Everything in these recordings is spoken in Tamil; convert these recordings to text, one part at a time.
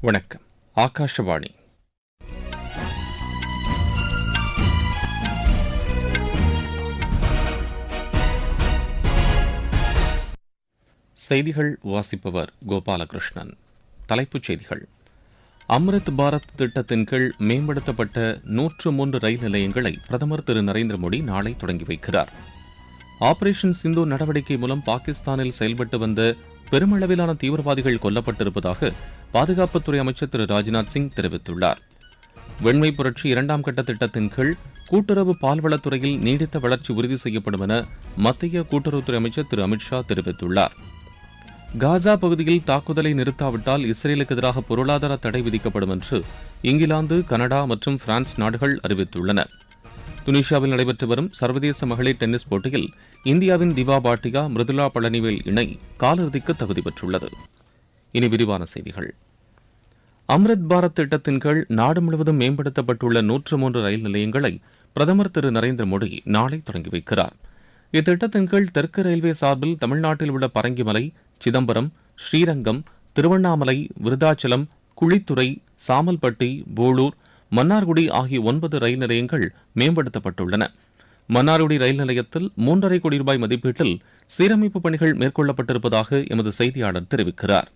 வணக்கம். ஆகாஷவாணி. செய்திகள் வாசிப்பவர் கோபாலகிருஷ்ணன். தலைப்புச் செய்திகள். அம்ரித் பாரத் திட்டத்தின் கீழ் மேம்படுத்தப்பட்ட நூற்று மூன்று ரயில் நிலையங்களை பிரதமர் திரு நரேந்திர மோடி நாளை தொடங்கி வைக்கிறார். ஆபரேஷன் சிந்து நடவடிக்கை மூலம் பாகிஸ்தானில் செயல்பட்டு வந்த பெருமளவிலான தீவிரவாதிகள் கொல்லப்பட்டிருப்பதாக பாதுகாப்புத்துறை அமைச்சர் திரு ராஜ்நாத் சிங் தெரிவித்துள்ளார். வெண்மை புரட்சி இரண்டாம் கட்ட திட்டத்தின் கீழ் கூட்டுறவு பால்வளத்துறையில் நீடித்த வளர்ச்சி உறுதி செய்யப்படும் என மத்திய கூட்டுறவுத்துறை அமைச்சர் திரு அமித்ஷா தெரிவித்துள்ளார். காசா பகுதியில் தாக்குதலை நிறுத்தாவிட்டால் இஸ்ரேலுக்கு எதிராக பொருளாதார தடை விதிக்கப்படும் என்று இங்கிலாந்து கனடா மற்றும் பிரான்ஸ் நாடுகள் அறிவித்துள்ளன. துனிஷியாவில் நடைபெற்று வரும் சர்வதேச மகளிர் டென்னிஸ் போட்டியில் இந்தியாவின் திவா பாட்டியா மிருதுலா பழனிவேல் இணை காலிறுதிக்கு தகுதி பெற்றுள்ளது. இனி விரிவான செய்திகள். அம்ரித் பாரத் திட்டத்தின் கீழ் நாடு முழுவதும் மேம்படுத்தப்பட்டுள்ள நூற்று மூன்று ரயில் நிலையங்களை பிரதமர் திரு நரேந்திர மோடி நாளை தொடங்கி வைக்கிறார். இத்திட்டத்தின் கீழ் தெற்கு ரயில்வே சார்பில் தமிழ்நாட்டில் உள்ள பரங்கிமலை சிதம்பரம் ஸ்ரீரங்கம் திருவண்ணாமலை விருதாச்சலம் குழித்துறை சாமல்பட்டி போளூர் மன்னார்குடி ஆகிய ஒன்பது ரயில் நிலையங்கள் மேம்படுத்தப்பட்டுள்ளன. மன்னார்குடி ரயில் நிலையத்தில் மூன்றரை கோடி ரூபாய் மதிப்பீட்டில் சீரமைப்பு பணிகள் மேற்கொள்ளப்பட்டிருப்பதாக எமது செய்தியாளர் தெரிவிக்கிறார்.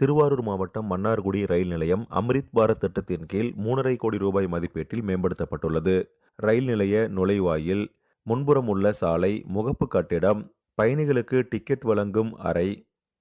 திருவாரூர் மாவட்டம் மன்னார்குடி ரயில் நிலையம் அம்ரித் பாரத் திட்டத்தின் கீழ் மூணரை கோடி ரூபாய் மதிப்பீட்டில் மேம்படுத்தப்பட்டுள்ளது. ரயில் நிலைய நுழைவாயில் முன்புறம் உள்ள சாலை முகப்பு கட்டிடம் பயணிகளுக்கு டிக்கெட் வழங்கும் அறை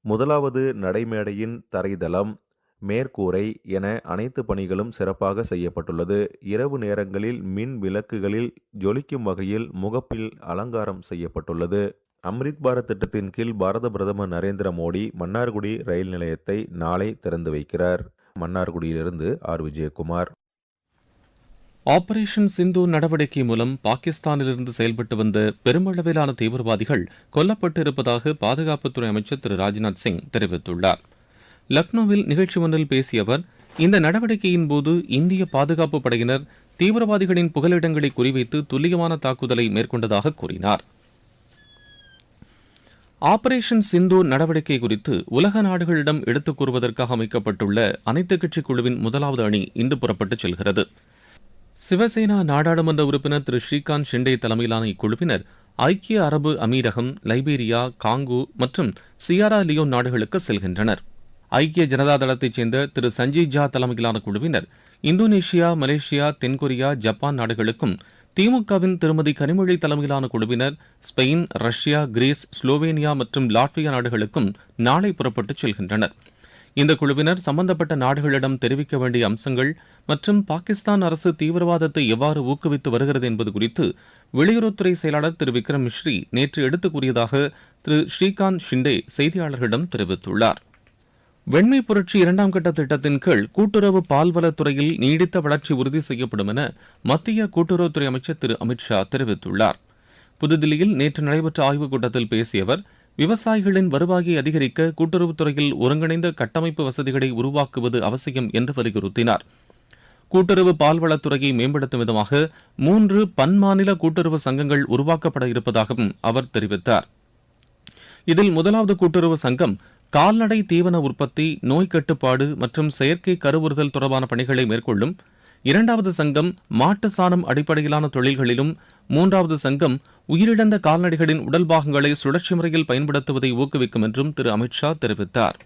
முதலாவது நடைமேடையின் தரைதளம் மேற்கூரை என அனைத்து பணிகளும் சிறப்பாக செய்யப்பட்டுள்ளது. இரவு நேரங்களில் மின் விளக்குகளில் ஜொலிக்கும் வகையில் முகப்பில் அலங்காரம் செய்யப்பட்டுள்ளது. அம்ரித் பாரத் திட்டத்தின் கீழ் பாரத பிரதமர் நரேந்திர மோடி மன்னார்குடி ரயில் நிலையத்தை நாளை திறந்து வைக்கிறார். மன்னார்குடியிலிருந்து ஆர். விஜயகுமார். ஆபரேஷன் சிந்து நடவடிக்கை மூலம் பாகிஸ்தானிலிருந்து செயல்பட்டு வந்த பெருமளவிலான தீவிரவாதிகள் கொல்லப்பட்டு இருப்பதாக பாதுகாப்புத்துறை அமைச்சர் திரு. ராஜ்நாத் சிங் தெரிவித்துள்ளார். லக்னோவில் நிகழ்ச்சி ஒன்றில் பேசிய அவர் இந்த நடவடிக்கையின் போது இந்திய பாதுகாப்பு படையினர் தீவிரவாதிகளின் புகலிடங்களை குறிவைத்து துல்லியமான தாக்குதலை மேற்கொண்டதாக கூறினார். ஆபரேஷன் சிந்து நடவடிக்கை குறித்து உலக நாடுகளிடம் எடுத்துக் கூறுவதற்காக அமைக்கப்பட்டுள்ள அனைத்துக் கட்சி குழுவின் முதலாவது அணி இன்று புறப்பட்டுச் செல்கிறது. சிவசேனா நாடாளுமன்ற உறுப்பினர் திரு. ஸ்ரீகாந்த் ஷிண்டே தலைமையிலான இக்குழுவினர் ஐக்கிய அரபு அமீரகம் லைபீரியா காங்கோ மற்றும் சியாரா லியோன் நாடுகளுக்கு செல்கின்றனர். ஐக்கிய ஜனதா தளத்தைச் சேர்ந்த திரு. சஞ்சய் ஜா தலைமையிலான குழுவினர் இந்தோனேஷியா மலேசியா தென்கொரியா ஜப்பான் நாடுகளுக்கும் திமுகவின் திருமதி கனிமொழி தலைமையிலான குழுவினர் ஸ்பெயின் ரஷ்யா கிரீஸ் ஸ்லோவேனியா மற்றும் லாட்வியா நாடுகளுக்கும் நாளை புறப்பட்டுச் செல்கின்றனர். இந்த குழுவினர் சம்பந்தப்பட்ட நாடுகளிடம் தெரிவிக்க வேண்டிய அம்சங்கள் மற்றும் பாகிஸ்தான் அரசு தீவிரவாதத்தை எவ்வாறு ஊக்குவித்து வருகிறது என்பது குறித்து வெளியுறவுத்துறை செயலாளர் திரு விக்ரம் மிஸ்ரி நேற்று எடுத்துக் கூறியதாக திரு ஸ்ரீகாந்த் ஷிண்டே செய்தியாளர்களிடம் தெரிவித்துள்ளார். வெண்மை புரட்சி இரண்டாம் கட்ட திட்டத்தின் கீழ் கூட்டுறவு பால்வளத்துறையில் நீடித்த வளர்ச்சி உறுதி செய்யப்படும் என மத்திய கூட்டுறவுத்துறை அமைச்சர் திரு அமித்ஷா தெரிவித்துள்ளார். புதுதில்லியில் நேற்று நடைபெற்ற ஆய்வுக் கூட்டத்தில் பேசிய அவர் விவசாயிகளின் வருவாயை அதிகரிக்க கூட்டுறவுத்துறையில் ஒருங்கிணைந்த கட்டமைப்பு வசதிகளை உருவாக்குவது அவசியம் என்று வலியுறுத்தினார். கூட்டுறவு பால்வளத்துறையை மேம்படுத்தும் விதமாக மூன்று பன்மாநில கூட்டுறவு சங்கங்கள் உருவாக்கப்பட இருப்பதாகவும் அவர் தெரிவித்தார். இதில் முதலாவது கூட்டுறவு சங்கம் கால்நடை தீவன உற்பத்தி நோய் கட்டுப்பாடு மற்றும் செயற்கை கருவுறுதல் தொடர்பான பணிகளை மேற்கொள்ளும் இரண்டாவது சங்கம் மாட்டு சாணம் அடிப்படையிலான தொழில்களிலும் மூன்றாவது சங்கம் உயிரிழந்த கால்நடைகளின் உடல் பாகங்களை சுழற்சி முறையில் பயன்படுத்துவதை ஊக்குவிக்கும் என்றும் திரு. அமித்ஷா தெரிவித்தார்.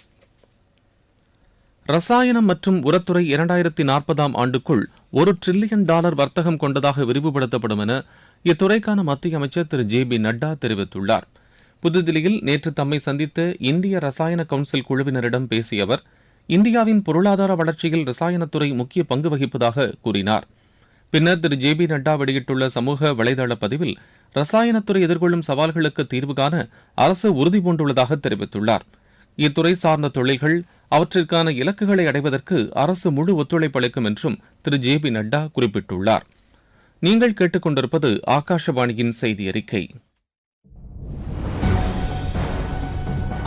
ரசாயனம் மற்றும் உரத்துறை இரண்டாயிரத்தி நாற்பதாம் ஆண்டுக்குள் ஒரு டிரில்லியன் டாலர் வர்த்தகம் கொண்டதாக விரிவுபடுத்தப்படும் என இத்துறைக்கான மத்திய அமைச்சர் திரு. ஜே பி நட்டா தெரிவித்துள்ளார். புதுதில்லியில் நேற்று தம்மை சந்தித்த இந்திய ரசாயன கவுன்சில் குழுவினரிடம் பேசிய அவர் இந்தியாவின் பொருளாதார வளர்ச்சியில் ரசாயனத்துறை முக்கிய பங்கு வகிப்பதாக கூறினார். பின்னர் திரு. ஜே. பி. நட்டா வெளியிட்டுள்ள சமூக வலைதள பதிவில் ரசாயனத்துறை எதிர்கொள்ளும் சவால்களுக்கு தீர்வு காண அரசு உறுதி பூண்டுள்ளதாக தெரிவித்துள்ளார். இத்துறை சார்ந்த தொழில்கள் அவற்றிற்கான இலக்குகளை அடைவதற்கு அரசு முழு ஒத்துழைப்பு அளிக்கும் என்றும் திரு. ஜே. பி. நட்டா குறிப்பிட்டுள்ளார். நீங்கள் கேட்டுக்கொண்டிருப்பது ஆகாஷவாணியின் செய்தி அறிக்கை.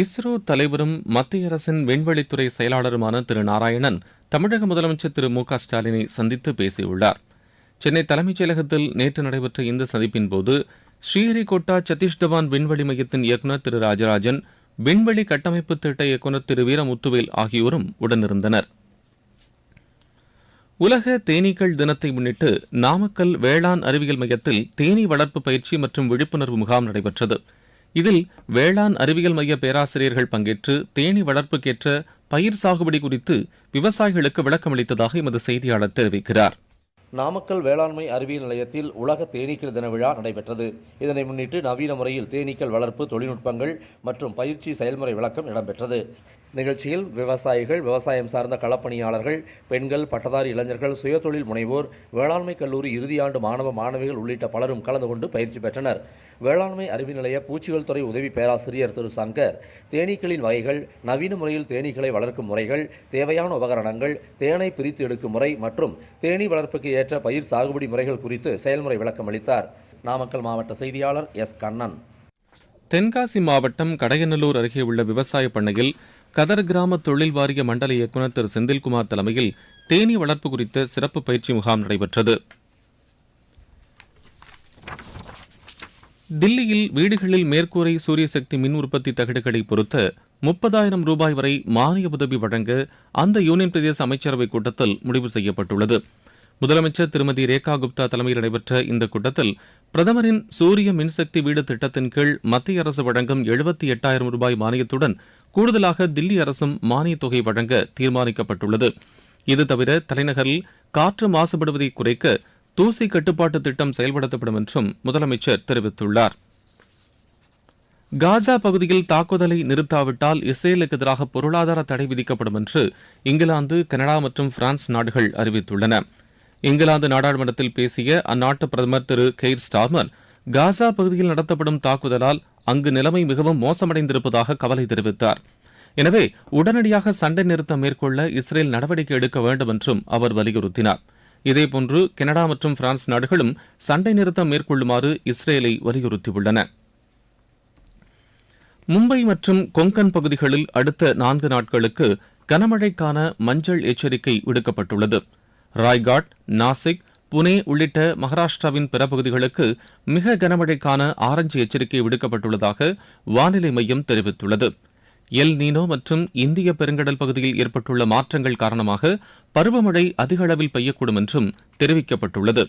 இஸ்ரோ தலைவரும் மத்திய அரசின் விண்வெளித்துறை செயலாளருமான திரு நாராயணன் தமிழக முதலமைச்சர் திரு மு க ஸ்டாலினை சந்தித்து பேசியுள்ளார். சென்னை தலைமைச் செயலகத்தில் நேற்று நடைபெற்ற இந்த சந்திப்பின் போது ஸ்ரீஹரிகோட்டா சதீஷ் தவான் விண்வெளி மையத்தின் இயக்குநர் திரு ராஜராஜன் விண்வெளி கட்டமைப்பு திட்ட இயக்குநர் திரு வீரமுத்துவேல் ஆகியோரும் உடனிருந்தனர். உலக தேனீக்கள் தினத்தை முன்னிட்டு நாமக்கல் வேளாண் அறிவியல் மையத்தில் தேனீ வளர்ப்பு பயிற்சி மற்றும் விழிப்புணர்வு முகாம் நடைபெற்றது. இதில் வேளாண் அறிவியல் மைய பேராசிரியர்கள் பங்கேற்று தேனீ வளர்ப்புக்கேற்ற பயிர் சாகுபடி குறித்து விவசாயிகளுக்கு விளக்கமளித்ததாக எமது செய்தியாளர் தெரிவிக்கிறார். நாமக்கல் வேளாண்மை அறிவியல் நிலையத்தில் உலக தேனீக்கள் தின விழா நடைபெற்றது. இதனை முன்னிட்டு நவீன முறையில் தேனீக்கள் வளர்ப்பு தொழில்நுட்பங்கள் மற்றும் பயிற்சி செயல்முறை விளக்கம் இடம்பெற்றது. நிகழ்ச்சியில் விவசாயிகள் விவசாயம் சார்ந்த களப்பணியாளர்கள் பெண்கள் பட்டதாரி இளைஞர்கள் சுயதொழில் முனைவோர் வேளாண்மை கல்லூரி இறுதியாண்டு மாணவ மாணவிகள் உள்ளிட்ட பலரும் கலந்து கொண்டு பயிற்சி பெற்றனர். வேளாண்மை அறிவு நிலைய பூச்சிகள் துறை உதவி பேராசிரியர் திரு சங்கர் தேனீக்களின் வகைகள் நவீன முறையில் தேனீக்களை வளர்க்கும் முறைகள் தேவையான உபகரணங்கள் தேனை பிரித்து எடுக்கும் முறை மற்றும் தேனீ வளர்ப்புக்கு ஏற்ற பயிர் சாகுபடி முறைகள் குறித்து செயல்முறை விளக்கம் அளித்தார். நாமக்கல் மாவட்ட செய்தியாளர் எஸ் கண்ணன். தென்காசி மாவட்டம் கடையநல்லூர் அருகே உள்ள விவசாய பண்ணையில் கதர் கிராம தொழில் வாரிய மண்டல இயக்குநர் திரு செந்தில்குமார் தலைமையில் தேனீ வளர்ப்பு குறித்த சிறப்பு பயிற்சி முகாம் நடைபெற்றது. தில்லியில் வீடுகளில் மேற்கூரை சூரிய சக்தி மின் உற்பத்தி தகடுகளை பொறுத்த முப்பதாயிரம் ரூபாய் வரை மானிய உதவி வழங்க அந்த யூனியன் பிரதேச அமைச்சரவைக் கூட்டத்தில் முடிவு செய்யப்பட்டுள்ளது. முதலமைச்சர் திருமதி ரேகா குப்தா தலைமையில் நடைபெற்ற இந்த கூட்டத்தில் பிரதமரின் சூரிய மின்சக்தி வீடு திட்டத்தின் கீழ் மத்திய அரசு வழங்கும் எழுபத்தி எட்டாயிரம் ரூபாய் மானியத்துடன் கூடுதலாக தில்லி அரசும் மானியத் தொகை வழங்க தீர்மானிக்கப்பட்டுள்ளது. இது தவிர தலைநகரில் காற்று மாசுபடுவதை குறைக்க தூசி கட்டுப்பாட்டு திட்டம் செயல்படுத்தப்படும் என்றும் முதலமைச்சர் தெரிவித்துள்ளார். காசா பகுதியில் தாக்குதலை நிறுத்தாவிட்டால் இஸ்ரேலுக்கு எதிராக பொருளாதார தடை விதிக்கப்படும் என்று இங்கிலாந்து கனடா மற்றும் பிரான்ஸ் நாடுகள் அறிவித்துள்ளன. இங்கிலாந்து நாடாளுமன்றத்தில் பேசிய அந்நாட்டு பிரதமர் திரு கெய்ர் ஸ்டார்மர் காசா பகுதியில் நடத்தப்படும் தாக்குதலால் அங்கு நிலைமை மிகவும் மோசமடைந்திருப்பதாக கவலை தெரிவித்தார். எனவே உடனடியாக சண்டை நிறுத்தம் மேற்கொள்ள இஸ்ரேல் நடவடிக்கை எடுக்க வேண்டும் என்றும் அவர் வலியுறுத்தினார். இதேபோன்று கனடா மற்றும் பிரான்ஸ் நாடுகளும் சண்டை நிறுத்தம் மேற்கொள்ளுமாறு இஸ்ரேலை வலியுறுத்தியுள்ளன. மும்பை மற்றும் கொங்கன் பகுதிகளில் அடுத்த நான்கு நாட்களுக்கு கனமழைக்கான மஞ்சள் எச்சரிக்கை விடுக்கப்பட்டுள்ளது. ராய்காட் நாசிக் புனே உள்ளிட்ட மகாராஷ்டிராவின் பிற பகுதிகளுக்கு மிக கனமழைக்கான ஆரஞ்சு எச்சரிக்கை விடுக்கப்பட்டுள்ளதாக வானிலை மையம் தெரிவித்துள்ளது. எல் நீனோ மற்றும் இந்திய பெருங்கடல் பகுதியில் ஏற்பட்டுள்ள மாற்றங்கள் காரணமாக பருவமழை அதிக அளவில் பெய்யக்கூடும் என்றும் தெரிவிக்கப்பட்டுள்ளது.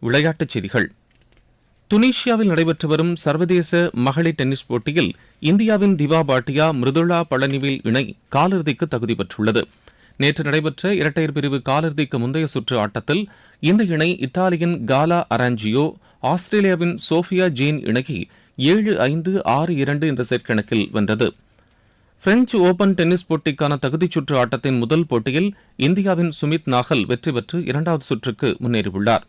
விளையாட்டுச் செய்திகள். துனிஷியாவில் நடைபெற்று வரும் சர்வதேச மகளிர் டென்னிஸ் போட்டியில் இந்தியாவின் திவா பாட்டியா மிருதுளா பழனிவேல் இணை காலிறுதிக்கு தகுதி பெற்றுள்ளது. நேற்று நடைபெற்ற இரட்டையர் பிரிவு காலிறுதிக்கு முந்தைய சுற்று ஆட்டத்தில் இந்த இணை இத்தாலியின் காலா அராஞ்சியோ ஆஸ்திரேலியாவின் சோஃபியா ஜேன் இணையை ஏழு ஐந்து ஆறு இரண்டு என்ற செட் கணக்கில் வென்றது. பிரெஞ்சு ஓபன் டென்னிஸ் போட்டிக்கான தகுதிச் சுற்று ஆட்டத்தின் முதல் போட்டியில் இந்தியாவின் சுமித் நாகல் வெற்றி பெற்று இரண்டாவது சுற்றுக்கு முன்னேறியுள்ளார்.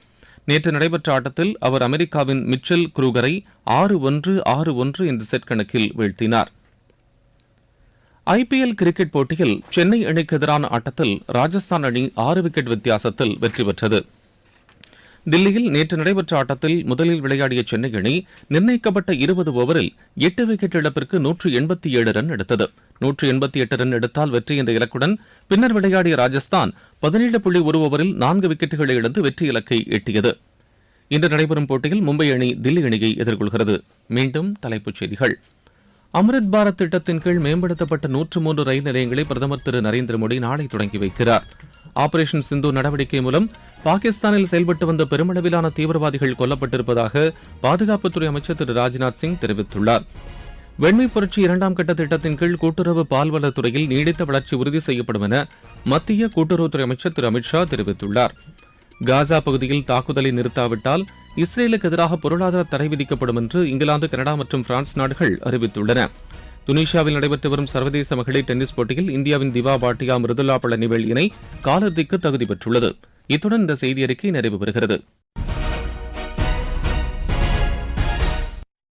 நேற்று நடைபெற்ற ஆட்டத்தில் அவர் அமெரிக்காவின் மிச்சல் குரூகரை ஆறு ஒன்று ஆறு ஒன்று என்ற செட் கணக்கில் வீழ்த்தினார். ஐபிஎல் கிரிக்கெட் போட்டியில் சென்னை அணிக்கு எதிரான ஆட்டத்தில் ராஜஸ்தான் அணி ஆறு விக்கெட் வித்தியாசத்தில் வெற்றி பெற்றது. தில்லியில் நேற்று நடைபெற்ற ஆட்டத்தில் முதலில் விளையாடிய சென்னை அணி நிர்ணயிக்கப்பட்ட இருபது ஓவரில் எட்டு விக்கெட் இழப்பிற்கு நூற்று எண்பத்தி ஏழு ரன் எடுத்தது. நூற்று எண்பத்தி எட்டு ரன் எடுத்தால் வெற்றி என்ற இலக்குடன் பின்னர் விளையாடிய ராஜஸ்தான் பதினேழு புள்ளி ஒரு ஓவரில் நான்கு விக்கெட்டுகளை இழந்து வெற்றி இலக்கை எட்டியது. இன்று நடைபெறும் போட்டியில் மும்பை அணி தில்லி அணியை எதிர்கொள்கிறது. மீண்டும் தலைப்புச் செய்திகள். அம்ரித் பாரத் திட்டத்தின் கீழ் மேம்படுத்தப்பட்ட நூற்று மூன்று ரயில் நிலையங்களை பிரதமர் திரு நரேந்திர மோடி நாளை தொடங்கி வைக்கிறார். ஆபரேஷன் சிந்து நடவடிக்கை மூலம் பாகிஸ்தானில் செயல்பட்டு வந்த பெருமளவிலான தீவிரவாதிகள் கொல்லப்பட்டிருப்பதாக பாதுகாப்புத்துறை அமைச்சர் திரு ராஜ்நாத் சிங் தெரிவித்துள்ளார். வெண்மை புரட்சி இரண்டாம் கட்ட திட்டத்தின் கீழ் கூட்டுறவு பால்வளத்துறையில் நீடித்த வளர்ச்சி உறுதி செய்யப்படும் என மத்திய கூட்டுறவுத்துறை அமைச்சர் திரு அமித்ஷா தெரிவித்துள்ளார். காசா பகுதியில் தாக்குதலை நிறுத்தாவிட்டால் இஸ்ரேலுக்கு எதிராக பொருளாதார தடை விதிக்கப்படும் என்று இங்கிலாந்து கனடா மற்றும் பிரான்ஸ் நாடுகள் அறிவித்துள்ளன. துனிஷியாவில் நடைபெற்று வரும் சர்வதேச மகளிர் டென்னிஸ் போட்டியில் இந்தியாவின் திவா பாட்டியா மிருதுலா பழனிவேல் இணை காலிறுதிக்கு தகுதி பெற்றுள்ளது. இத்துடன் இந்த செய்தி அறிக்கை நிறைவு பெறுகிறது.